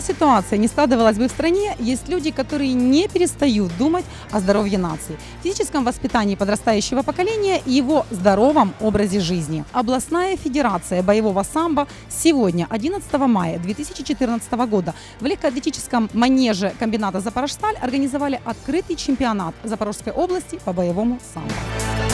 ситуация не складывалась бы в стране, есть люди, которые не перестают думать о здоровье нации, физическом воспитании подрастающего поколения и его здоровом образе жизни. Областная федерация боевого самбо сегодня, 11 мая 2014 года, в легкоатлетическом манеже комбината «Запорожсталь» организовали открытый чемпионат Запорожской области по боевому самбо.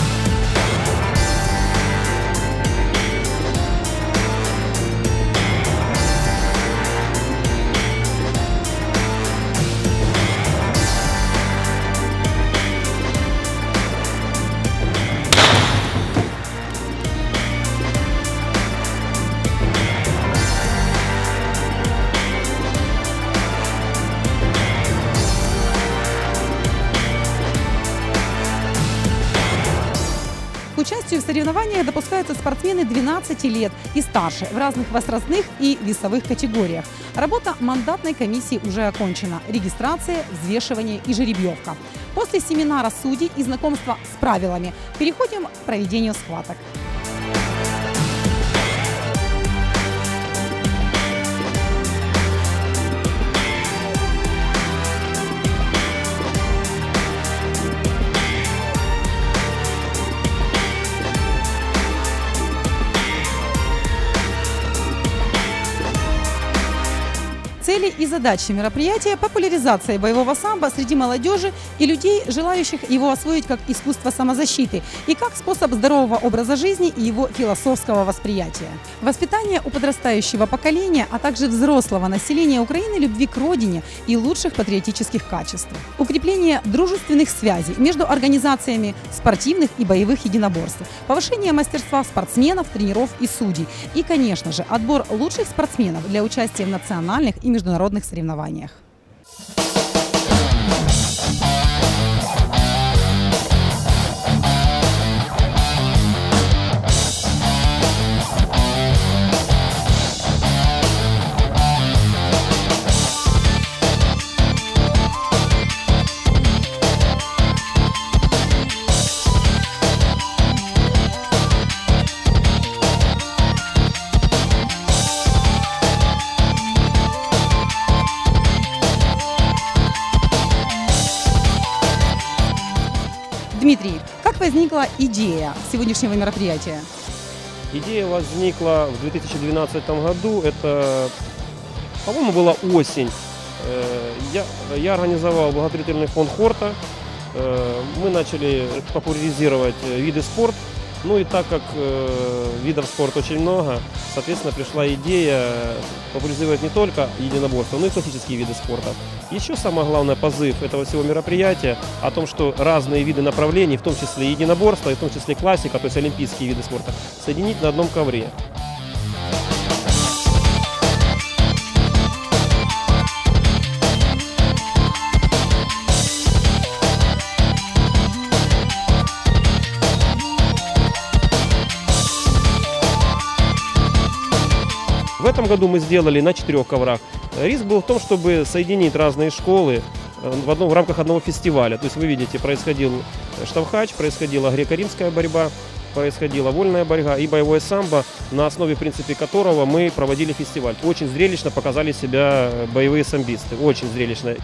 Участию в соревнованиях допускаются спортсмены 12 лет и старше в разных возрастных и весовых категориях. Работа мандатной комиссии уже окончена. Регистрация, взвешивание и жеребьевка. После семинара судей и знакомства с правилами переходим к проведению схваток. Цели и задачи мероприятия – популяризация боевого самбо среди молодежи и людей, желающих его освоить как искусство самозащиты и как способ здорового образа жизни и его философского восприятия. Воспитание у подрастающего поколения, а также взрослого населения Украины любви к родине и лучших патриотических качеств. Укрепление дружественных связей между организациями спортивных и боевых единоборств. Повышение мастерства спортсменов, тренеров и судей. И, конечно же, отбор лучших спортсменов для участия в национальных и международных соревнованиях. Возникла идея сегодняшнего мероприятия? Идея возникла в 2012 году. Это, по-моему, была осень. Э, Я, я организовал благотворительный фонд Хорта. Э, Мы начали популяризировать э, виды спорта. Ну и так как э, видов спорта очень много, соответственно, пришла идея популяризировать не только единоборство, но и классические виды спорта. Еще самое главное позыв этого всего мероприятия о том, что разные виды направлений, в том числе единоборство, и в том числе классика, то есть олимпийские виды спорта, соединить на одном ковре. В этом году мы сделали на четырех коврах. Риск был в том, чтобы соединить разные школы э, в, одном, в рамках одного фестиваля. То есть вы видите, происходил штовхач, происходила греко-римская борьба, происходила вольная борьба и боевое самбо, на основе, в принципе, которого мы проводили фестиваль. Очень зрелищно показали себя боевые самбисты, очень зрелищно.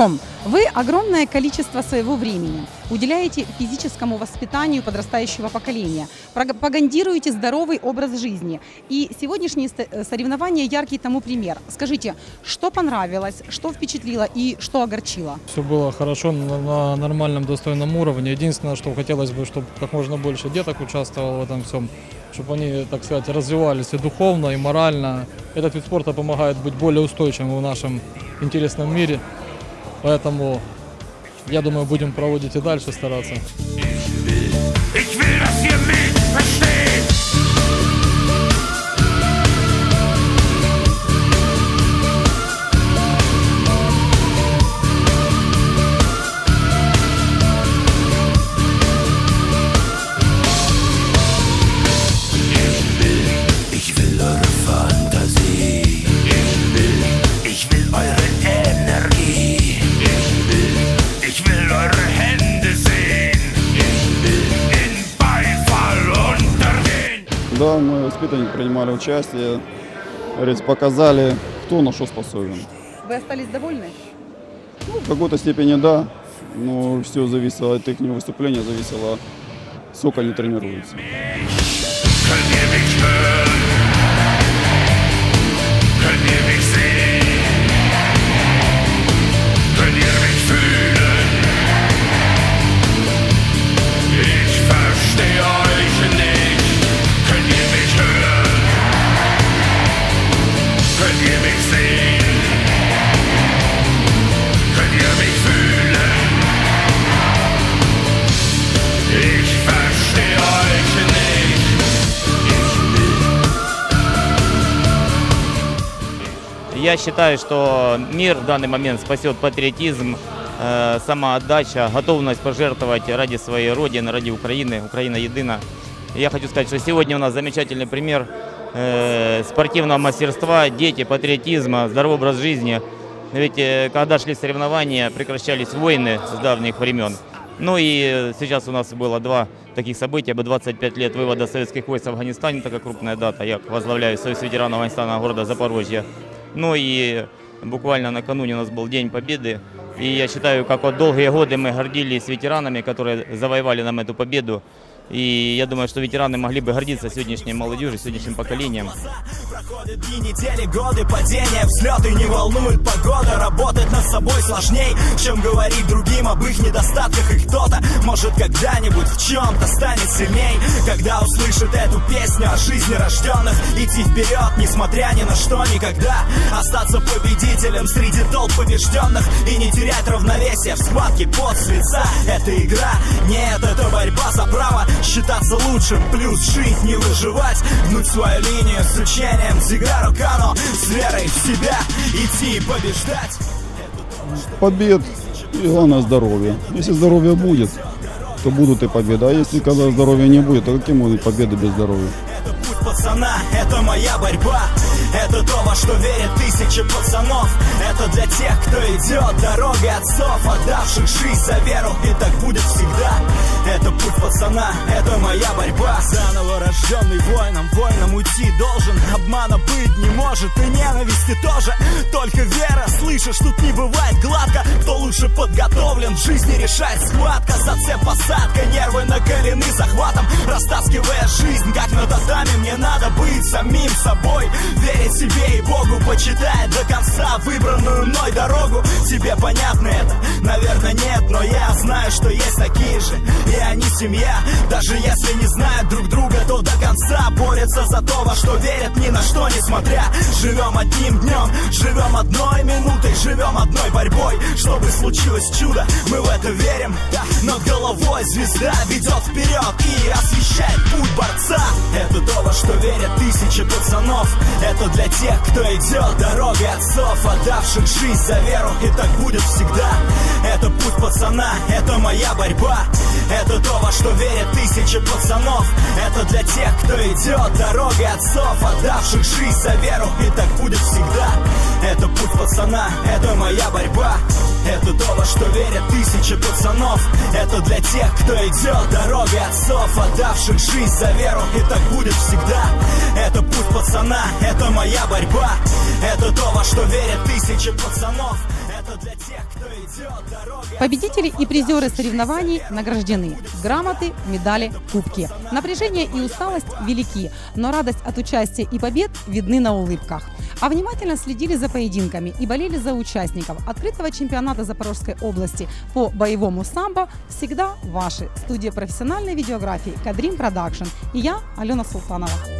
Ром, вы огромное количество своего времени уделяете физическому воспитанию подрастающего поколения, пропагандируете здоровый образ жизни. И сегодняшние э, соревнования яркий тому пример. Скажите, что понравилось, что впечатлило и что огорчило? Все было хорошо, на нормальном, достойном уровне. Единственное, что хотелось бы, чтобы как можно больше деток участвовало в этом всем, чтобы они, так сказать, развивались и духовно, и морально. Этот вид спорта помогает быть более устойчивым в нашем интересном мире. Поэтому, я думаю, будем проводить и дальше стараться. Воспитанники принимали участие, говорится, показали, кто на что способен. Вы остались довольны? Ну, в какой-то степени да, но все зависело от их выступления, зависело, сколько они тренируются. Я считаю, что мир в данный момент спасет патриотизм, э, самоотдача, готовность пожертвовать ради своей родины, ради Украины. Украина едина. Я хочу сказать, что сегодня у нас замечательный пример э, спортивного мастерства, дети, патриотизма, здоровый образ жизни. Ведь э, когда шли соревнования, прекращались войны с давних времен. Ну и сейчас у нас было два таких события, бы 25 лет вывода советских войск в Афганистане, такая крупная дата. Я возглавляю Союз ветеранов Афганистана города Запорожья. Ну и буквально накануне у нас был День Победы. И я считаю, как вот долгие годы мы гордились ветеранами, которые завоевали нам эту победу. И я думаю, что ветераны могли бы гордиться сегодняшней молодежью, сегодняшним поколением. Проходят дни, недели, годы, падения, взлеты Не волнует погода, работать над собой сложней Чем говорить другим об их недостатках. И кто-то, может, когда-нибудь в чем-то станет сильней. Когда услышит эту песню о жизни рожденных Идти вперед, несмотря ни на что, никогда. Остаться победителем среди толп побежденных И не терять равновесие в схватке под с Это игра, нет, это борьба за право Считаться лучшим, плюс жить, не выживать Гнуть свою линию с учением Зигару Кано С верой в себя идти и побеждать Побед и главное здоровье. Если здоровье будет, то будут и победы. А если когда здоровья не будет, то какие могут победы без здоровья? Пацана, это моя борьба. Это то, во что верят тысячи пацанов. Это для тех, кто идет дорогой отцов Отдавших жизнь за веру, и так будет всегда. Это путь пацана, это моя борьба. Заново рожденный воином, воином уйти должен. Обмана быть не может, и ненависти тоже. Только вера, слышишь, тут не бывает гладко. Кто лучше подготовлен, в жизни решает схватка. Зацеп посадка, нервы накалены захватом. Растаскивая жизнь, как на татами Мне надо быть самим собой Верить себе и Богу, почитая до конца Выбранную мной дорогу Тебе понятно это? Что есть такие же. И они семья, даже если не знают друг друга То до конца борются за то, во что верят Ни на что не смотря Живем одним днем, живем одной минутой Живем одной борьбой, чтобы случилось чудо Мы в это верим, над головой звезда ведет вперед И освещает путь борца. Это то, во что верят тысячи пацанов. Это для тех, кто идет дорогой отцов Отдавших жизнь за веру, и так будет всегда. Это путь пацана, это моя борьба. Это то, во что верят тысячи пацанов. Это для тех, кто идет дорогой отцов Отдавших жизнь за веру, и так будет всегда. Это путь пацана, это моя борьба. Это то, во что верят тысячи пацанов. Это для тех, кто идет дорогой отцов Отдавших жизнь за веру, и так будет всегда. Это путь пацана, это моя борьба. Это то, во что верят тысячи пацанов Победители и призеры соревнований награждены. Грамоты, медали, кубки. Напряжение и усталость велики, но радость от участия и побед видны на улыбках. А внимательно следили за поединками и болели за участников открытого чемпионата Запорожской области по боевому самбо всегда ваши. Студия профессиональной видеографии Кадрим Продакшн и я, Алена Султанова.